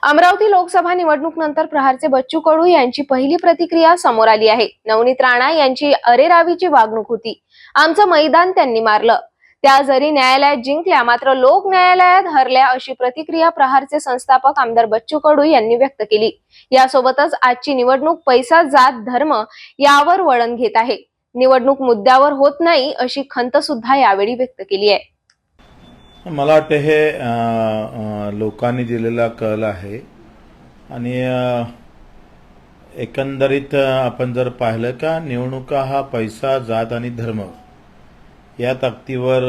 अमरावती लोकसभा निवडणूक नंतर प्रहारचे बच्चू कडू यांची पहिली प्रतिक्रिया समोर आली आहे. नवनीत राणा यांची अरेरावीची वागणूक होती. आमचं मैदान त्यांनी मारलं. त्या जरी न्यायालयात जिंकल्या मात्र लोक न्यायालयात हरल्या अशी प्रतिक्रिया प्रहारचे संस्थापक आमदार बच्चू कडू यांनी व्यक्त केली. यासोबतच आजची निवडणूक पैसा जात धर्म यावर वळण घेत आहे. निवडणूक मुद्द्यावर होत नाही अशी खंत सुद्धा यावेळी व्यक्त केली आहे. मला वाटतं हे लोकांनी दिलेला कल आहे. आणि एकंदरीत आपण जर पाहिलं का निवडणुका हा पैसा जात आणि धर्म या ताकदीवर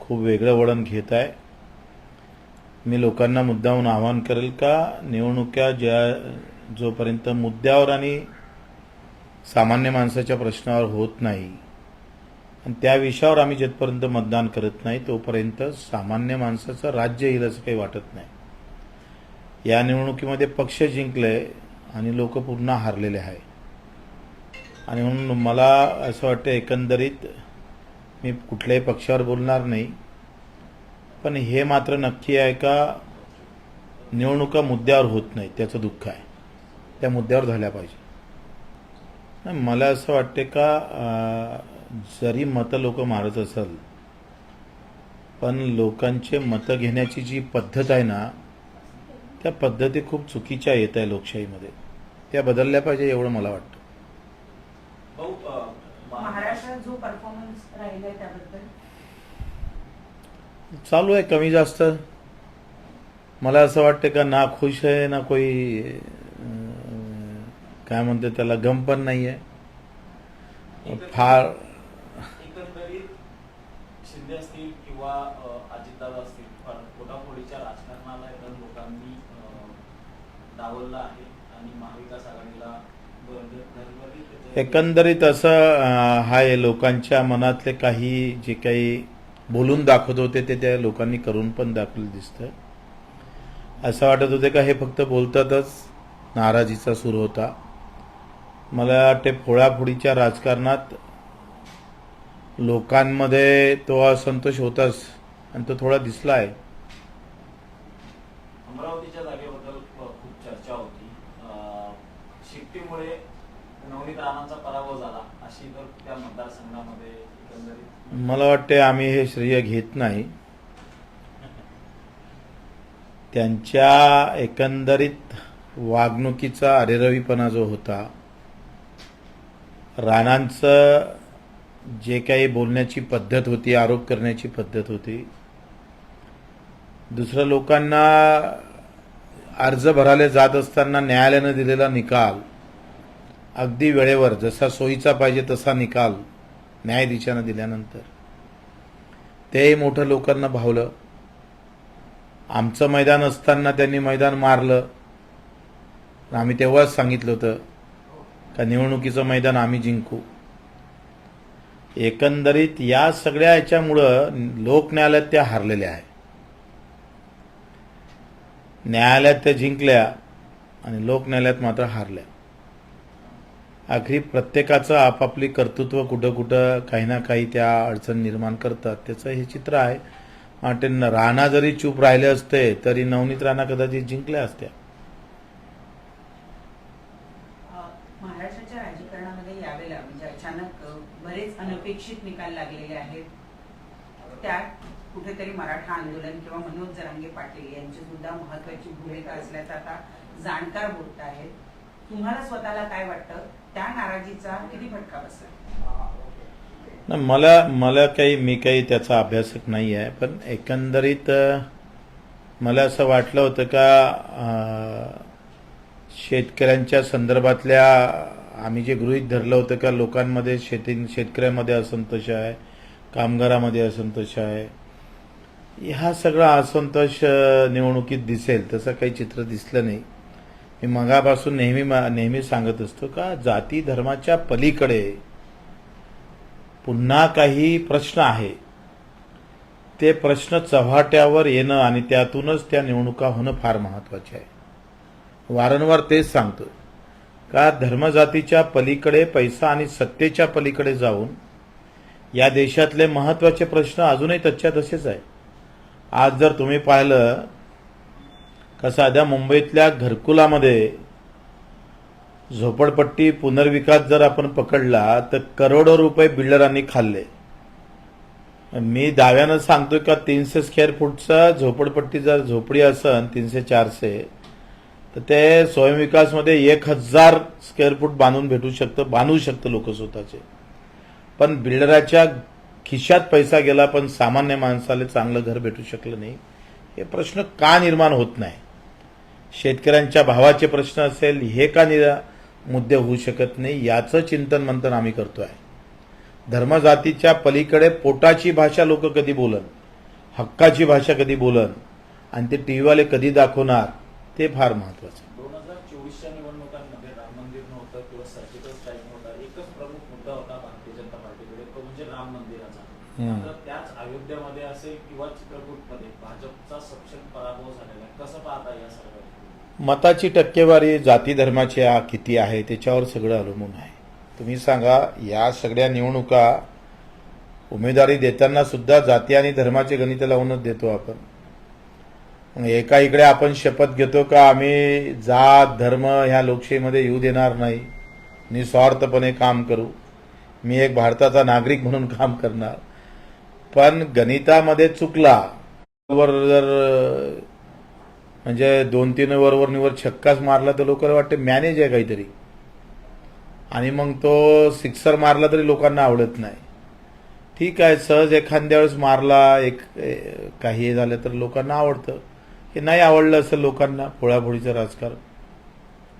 खूप वेगळं वळण घेत आहे. मी लोकांना मुद्दाहून आवाहन करेल का निवडणुका ज्या जोपर्यंत मुद्द्यावर आणि सामान्य माणसाच्या प्रश्नावर होत नाही आणि त्या विषयावर आम्ही जिथपर्यंत मतदान करत नाही तोपर्यंत सामान्य माणसाचं राज्य येईल असं काही वाटत नाही. या निवडणुकीमध्ये पक्ष जिंकले आणि लोक पुन्हा हारलेले आहे. आणि म्हणून मला असं वाटतं एकंदरीत मी कुठल्याही पक्षावर बोलणार नाही पण हे मात्र नक्की आहे का निवडणुका मुद्द्यावर होत नाही त्याचं दुःख आहे. त्या मुद्द्यावर झाल्या पाहिजे. मला असं वाटते का जरी मतं लोक मारत असेल पण लोकांचे मतं घेण्याची जी पद्धत आहे ना त्या पद्धती खूप चुकीच्या येत आहे लोकशाहीमध्ये. त्या बदलल्या पाहिजे एवढं मला वाटतं. चालू आहे कमी जास्त. मला असं वाटतं का ना खुश आहे ना कोई काय म्हणते त्याला गम पण नाही आहे फार एकंदरीत शिंदे असतील किंवा अजितदादा असतील पण फोडाफोडीच्या राजकारणाला एकदम लोकांनी डावललं आहे आणि महाविकास आघाडीला एकंदरीत असं आहे लोकांच्या मनातले काही जे काही बोलून दाखवत होते ते त्या लोकांनी करून पण दाखवलं दिसतं असं वाटत होते का हे फक्त बोलतातच नाराजीचा सूर होता. मला वाटते फोडाफोडीच्या राजकारणात लोकांमध्ये तो असंतोष होताच आणि तो थोडा दिसला आहे अमरावतीच्या जागेबद्दल खूप चर्चा होती. शिट्टीमुळे नवनीत राणांचा पराभव झाला अशी तर त्या मतदारसंघामध्ये मला वाटते आम्ही हे श्रेय घेत नाही. त्यांच्या एकंदरीत वागणुकीचा अरेरवीपणा जो होता राणांचं जे काही बोलण्याची पद्धत होती आरोप करण्याची पद्धत होती दुसऱ्या लोकांना अर्ज भरायला जात असताना न्यायालयानं दिलेला निकाल अगदी वेळेवर जसा सोयीचा पाहिजे तसा निकाल न्यायाधीशानं दिल्यानंतर. तेही मोठं लोकांना भावलं. आमचं मैदान असताना त्यांनी मैदान मारलं. आम्ही तेव्हाच सांगितलं होतं का निवडणुकीचं मैदान आम्ही जिंकू. एकंदरीत या सगळ्या याच्यामुळं लोक न्यायालयात त्या हारलेल्या आहे न्यायालयात त्या जिंकल्या आणि लोक न्यायालयात मात्र हारल्या. आखरी प्रत्येकाचं आपापली कर्तृत्व कुठं कुठं काही ना काही त्या अडचण निर्माण करतात. त्याचं हे चित्र आहे. वाटेन राणा जरी चूप राहिले असते तरी नवनीत राणा कदाचित जिंकल्या असत्या. अपेक्षित निकाल लागलेले आहेत. त्यात कुठेतरी मराठा आंदोलन किंवा मनोज जरांगे पाटील यांची सुद्धा महत्वाची भूमिका असल्याचं आता जाणकार बोलत आहेत. तुम्हाला स्वतःला काय वाटतं? त्या नाराजीचा किती फटका बसला? मला मला काही मी काही त्याचा अभ्यासक नाही आहे पण एकंदरीत मला असं वाटलं होतं का शेतकऱ्यांच्या संदर्भातल्या आम्ही जे गृहीत धरलं होतं का लोकांमध्ये शेती शेतकऱ्यामध्ये असंतोष आहे कामगारामध्ये असंतोष आहे हा सगळा असंतोष निवडणुकीत दिसेल तसं काही चित्र दिसलं नाही. मी मगापासून नेहमी नेहमी सांगत असतो का जाती धर्माच्या पलीकडे पुन्हा काही प्रश्न आहे. ते प्रश्न चव्हाट्यावर येणं आणि त्यातूनच त्या निवडणुका होणं फार महत्त्वाचे आहे. वारंवार तेच सांगतो का धर्मजातीच्या पलीकडे पैसा आणि सत्तेच्या पलीकडे जाऊन? या देशातले महत्त्वाचे प्रश्न अजूनही तच्च्या तसेच आहे. आज जर तुम्ही पाहिलं का साध्या मुंबईतल्या घरकुलामध्ये झोपडपट्टी पुनर्विकास जर आपण पकडला तर करोडो रुपये बिल्डरांनी खाल्ले. मी दाव्यानं सांगतोय का तीनशे स्क्वेअर फूटचा झोपडपट्टी जर झोपडी असन तीनशे चारशे तर ते स्वयंविकासमध्ये एक हजार स्क्वेअर फूट बांधून भेटू शकतं बांधू शकतं लोक स्वतःचे. पण बिल्डराच्या खिशात पैसा गेला पण सामान्य माणसाला चांगलं घर भेटू शकलं नाही. हे प्रश्न का निर्माण होत नाही? शेतकऱ्यांच्या भावाचे प्रश्न असेल हे का निरा मुद्दे होऊ शकत नाही याचं चिंतन मंथन आम्ही करतो आहे धर्मजातीच्या पलीकडे पोटाची भाषा लोक कधी बोलन हक्काची भाषा कधी बोलन आणि ते टी व्हीवाले कधी दाखवणार? ते फार महत्वाचं दोन हजार चोवीसच्या निवडणुकांमध्ये राम मंदिर नव्हतं किंवा सर्जिकल स्ट्राईक नव्हता. एकच प्रमुख मुद्दा होता भारतीय जनता पार्टीकडे तो म्हणजे राम मंदिराचा. त्याच अयोध्येमध्ये असेल किंवा चित्रकूटमध्ये भाजपचा सपशेल पराभव झालेला आहे. कसं पाहता या सर्व मताची टक्केवारी जाती धर्माची किती आहे त्याच्यावर सगळं अवलंबून आहे. तुम्ही सांगा या सगळ्या निवडणुका उमेदवारी देताना सुद्धा जाती आणि धर्माचे गणित लावूनच देतो आपण. एका इकडे आपण शपथ घेतो का आम्ही जात धर्म ह्या लोकशाहीमध्ये येऊ देणार नाही. निस्वार्थपणे काम करू. मी एक भारताचा नागरिक म्हणून काम करणार. पण गणितामध्ये चुकला. वर जर म्हणजे दोन तीन वरवर निवर छक्काच मारला तर लोकांना वाटते मॅनेज आहे काहीतरी. आणि मग तो सिक्सर मारला तरी लोकांना आवडत नाही. ठीक आहे सहज एखाद्या वेळेस मारला एक काही हे झालं तर लोकांना आवडतं. हे नाही आवडलं असेल लोकांना पोळापोळीचं राजकारण.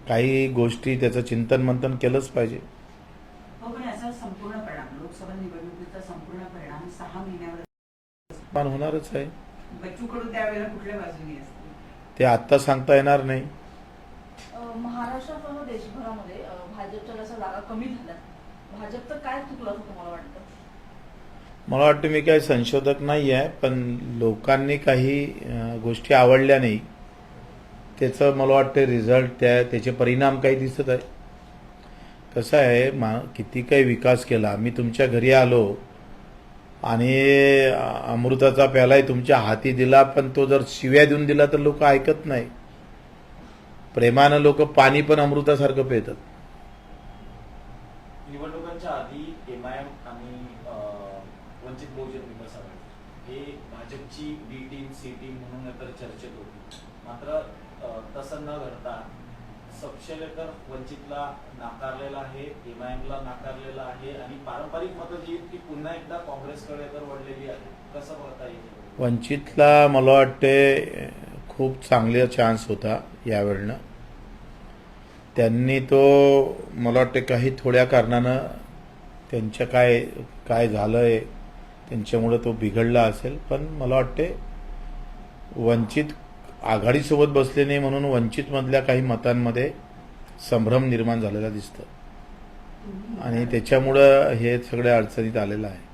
काही गोष्टी त्याचं चिंतन मंथन केलंच पाहिजे. हो पण याचा संपूर्ण परिणाम लोकसभा निवडणुकीचा संपूर्ण परिणाम सहा महिन्यावर पण होणारच आहे. बच्चू कडू त्यावेळेला कुठल्या बाजूने असते ते आत्ता सांगता येणार नाही. अ, महाराष्ट्रासह देशभरामध्ये भाजपच्या जागा कमी झाल्या भाजप तर काय चुकलं असं तुम्हाला वाटतं? मला वाटतं मी काही संशोधक नाही आहे पण लोकांनी काही गोष्टी आवडल्या नाही. त्याचं मला वाटतं रिझल्ट त्या त्याचे परिणाम काही दिसत आहे. कसं आहे मा किती काही विकास केला. मी तुमच्या घरी आलो आणि अमृताचा प्यालाही तुमच्या हाती दिला पण तो जर शिव्या देऊन दिला तर लोक ऐकत नाही. प्रेमानं लोक पाणी पण अमृतासारखं पितात निवडणुकांच्या आधी एमआयएम आणि अं, विमल बहुजन हे भाजपची बी टीम सी टीम म्हणून तर चर्चेत होती. मात्र तसं न घडता सपशेलेकर वंचितला नाकारलेला आहे एमआयएमला नाकारलेला आहे आणि पारंपरिक मतं जी ती पुन्हा एकदा काँग्रेसकडे तर वळलेली आहे. कसं बघता येईल? वंचितला मला वाटते खूप चांगला चान्स होता यावेळनं त्यांनी तो मला वाटते काही थोड्या कारणानं त्यांच्या काय काय झालंय त्यांच्यामुळे तो बिघडला असेल पण मला वाटते वंचित आघाडीसोबत बसले नाही म्हणून वंचितमधल्या काही मतांमध्ये संभ्रम निर्माण झालेला दिसतं. आणि त्याच्यामुळं हे सगळ्या अडचणीत आलेलं आहे.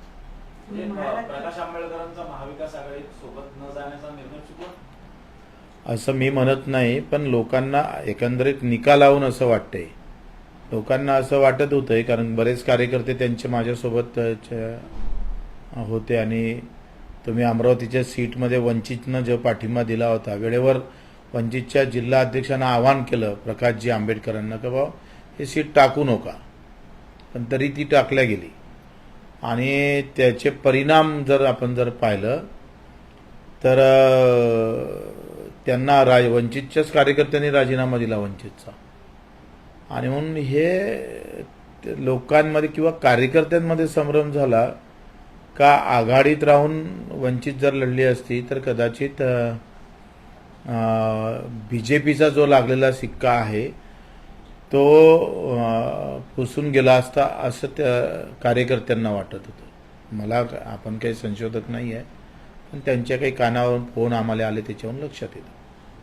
असं मी म्हणत नाही पण लोकांना एकंदरीत निकालावून असं वाटतंय. लोकांना असं वाटत होतंय कारण बरेच कार्यकर्ते त्यांचे माझ्यासोबत होते आणि तुम्ही अमरावतीच्या सीटमध्ये वंचितनं जो पाठिंबा दिला होता वेळेवर वंचितच्या जिल्हा अध्यक्षांना आवाहन केलं प्रकाशजी आंबेडकरांना की बाबा हे सीट टाकू नका. पण तरी ती टाकल्या गेली. आणि त्याचे परिणाम जर आपण जर पाहिलं तर त्यांना राज वंचितच्याच कार्यकर्त्यांनी राजीनामा दिला वंचितचा. आणि म्हणून हे लोकांमध्ये किंवा कार्यकर्त्यांमध्ये संभ्रम झाला का आघाडीत राहून वंचित जर लढली असती तर कदाचित बी जे पीचा जो लागलेला सिक्का आहे तो पुसून गेला असता असं त्या कार्यकर्त्यांना वाटत होतं. मला आपण काही संशोधक नाही आहे पण त्यांच्या काही कानावर फोन आम्हाला आले त्याच्यावरून लक्षात येतं.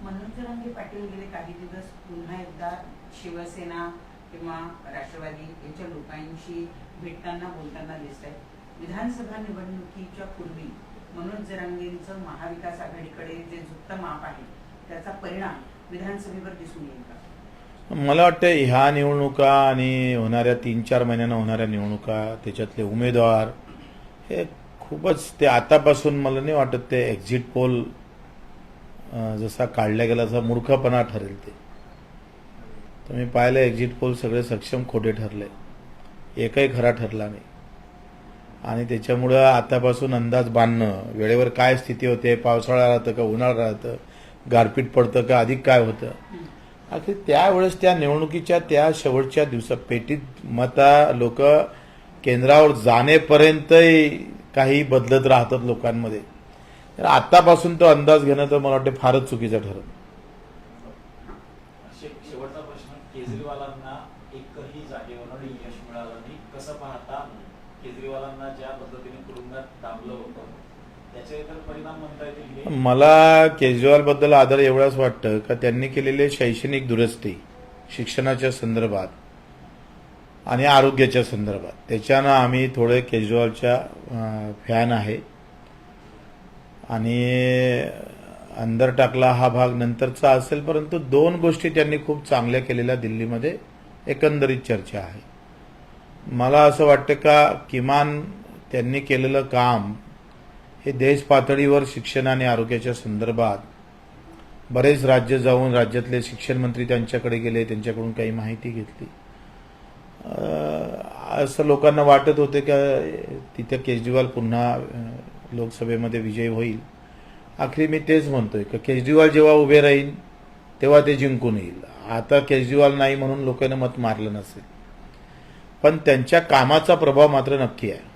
मनोज पाटील गेले काही दिवस पुन्हा एकदा शिवसेना किंवा राष्ट्रवादी यांच्या लोकांशी भेटताना बोलताना दिसत आहेत विधानसभा निवडणुकीच्या पूर्वी मनोज जरांगेंचं महाविकास आघाडीकडे जे झुकतं माप आहे त्याचा परिणाम विधानसभेवर दिसून येईल का? मला वाटतं ह्या निवडणुका आणि होणाऱ्या तीन चार महिन्यानं होणाऱ्या निवडणुका त्याच्यातले उमेदवार हे खूपच ते आतापासून मला नाही वाटत ते एक्झिट पोल जसा काढला गेला तसा मूर्खपणा ठरेल ते. तुम्ही पाहिलं एक्झिट पोल सगळे सक्षम खोटे ठरले. एकही खरा ठरला नाही. आणि त्याच्यामुळं आतापासून अंदाज बांधणं वेळेवर काय स्थिती होते पावसाळा राहतं का उन्हाळा राहतं गारपीट पडतं का अधिक काय होतं? अखेर त्यावेळेस त्या निवडणुकीच्या त्या शेवटच्या दिवसा पेटीत मता लोक केंद्रावर जाणेपर्यंतही काही बदलत राहतात लोकांमध्ये. तर आतापासून तो अंदाज घेणं तर मला वाटतं फारच चुकीचं ठरत शेवटचा प्रश्न केजरीवालांना एकही जागेवर यश मिळालं नाही कसं पाहता? केजरीवालांना ज्या पद्धतीने तुरुंगात डांबलं होतं मला केजरीवाल बद्दल आदर एवढाच वाटतं का त्यांनी केलेले शैक्षणिक दुरुस्ती शिक्षणाच्या संदर्भात आणि आरोग्याच्या संदर्भात. त्याच्यानं आम्ही थोडे केजरीवालच्या फॅन आहे. आणि अंदर टाकला हा भाग नंतरचा असेल परंतु दोन गोष्टी त्यांनी खूप चांगल्या केलेल्या दिल्लीमध्ये एकंदरीत चर्चा आहे. मला असं वाटतं का किमान त्यांनी केलेलं काम हे देश पातळीवर शिक्षण आणि आरोग्याच्या संदर्भात बरेच राज्य जाऊन राज्यातले शिक्षण मंत्री त्यांच्याकडे गेले त्यांच्याकडून काही माहिती घेतली. असं लोकांना वाटत होते का तिथे केजरीवाल पुन्हा लोकसभेमध्ये विजयी होईल? आखरी मी तेच म्हणतोय का केजरीवाल जेव्हा उभे राहील तेव्हा ते जिंकून येईल. आता केजरीवाल नाही म्हणून लोकांना मत मारलं नसेल. पण त्यांच्या कामाचा प्रभाव मात्र नक्की आहे.